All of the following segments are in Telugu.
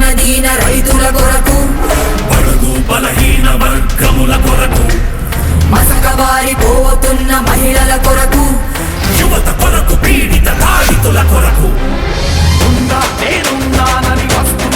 నదీన రైతుల కొరకు బడుగు బలహీన వర్గముల కొరకు మసకబారి పోతున్న మహిళల కొరకు యువత కొరకు పీడిత దాడితుల కొరకు. ఉందా నేనున్నానని వస్తు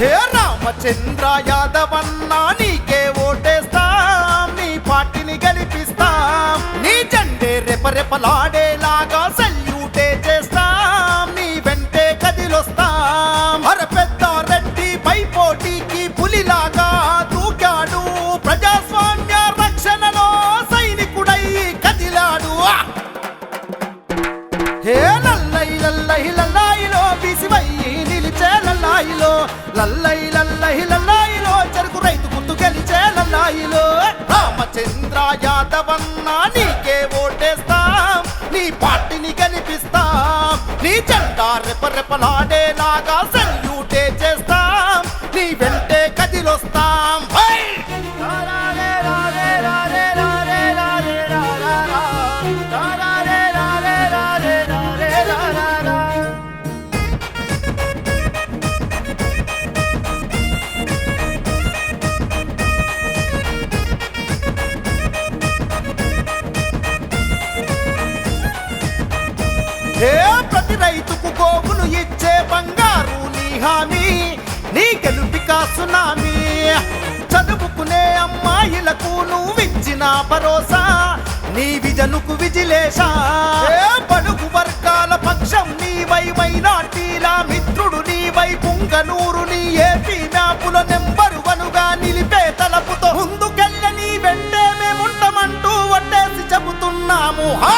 హే రామచంద్ర యాదవన్న నీకే ఓటేస్తాం నీ పార్టీని గెలిపిస్తాం. నీ జెండే రెపరెపలాడేలాగా రెపరెపలాడేలాగా సెల్యూటే చేస్తాం నీ వెంటే కదిలొస్తాం Yeah! ఇచ్చే బంగారు నీ హామీ నీ గెలుపిక సునామీ చదువుకునే అమ్మాయిలకు నువ్విచ్చిన భరోసా నీ విజనుకు విజిలేశా పలుకు వర్గాల పక్షం నీవై మైనార్టీల మిత్రుడు నీవై పుంగనూరు నీ ఏపీ మ్యాపుల నెంబరు వనుగా నిలిపే తలపుతో ముందుకెళ్ళ నీ వెంటే మేముంటామంటూ వడ్డేసి చెబుతున్నాము. హా!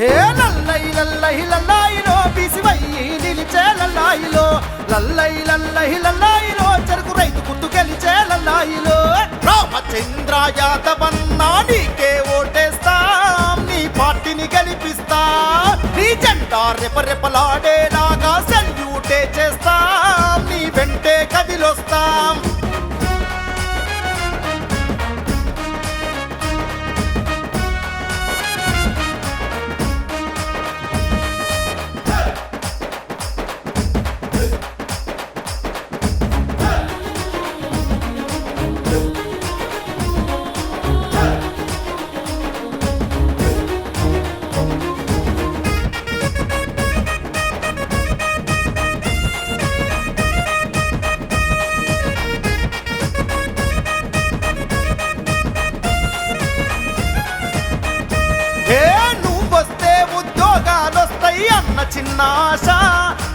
హే లల్లై లల్లై లల్లాయిలో బిసివయ్యి నిలిచే లల్లాయిలో. లల్లై లల్లై లల్లాయిలో చెరుకు రైతు గుర్తు గెలిచే లల్లాయిలో. రామచంద్ర యాదవన్నా నీకే ఓటేస్తాం నీ పార్టీని గెలిపిస్తా. నీ జెండా రెపరెపలాడేలాగా నాశ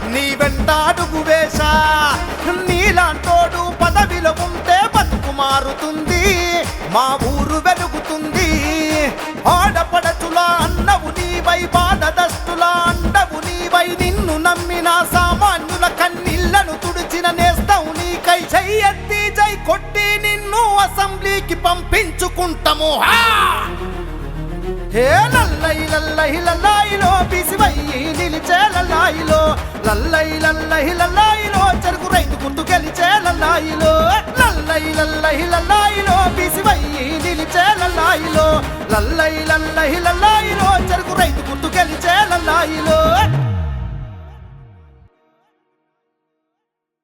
నీ వెంటాడుగు వేశా. నీలాంటోడు పదవిలో ఉంటే బతుకు మారుతుంది మా ఊరు వెలుగుతుంది. ఆడపడచులా అన్నవు నీవై బాధదస్తులా అండవు నీవై నిన్ను నమ్మిన సామాన్యుల కన్నీళ్ళను తుడిచిన నేస్తావు నీకై. చెయ్యెత్తి జై కొట్టి నిన్ను అసెంబ్లీకి పంపించుకుంటాము. హా! హే లల్లై లల్లై లల్లాయిలో బిసివయ్యి నిలిచే లల్లాయిలో. లల్లై లల్లై లల్లాయిలో చెరుకు రైతు గుర్తు గెలిచే లల్లాయిలో. లల్లై లల్లై లల్లాయిలో బిసివయ్యి నిలిచే లల్లాయిలో. లల్లై లల్లై లల్లాయిలో చెరుకు రైతు గుర్తు గెలిచే లల్లాయిలో.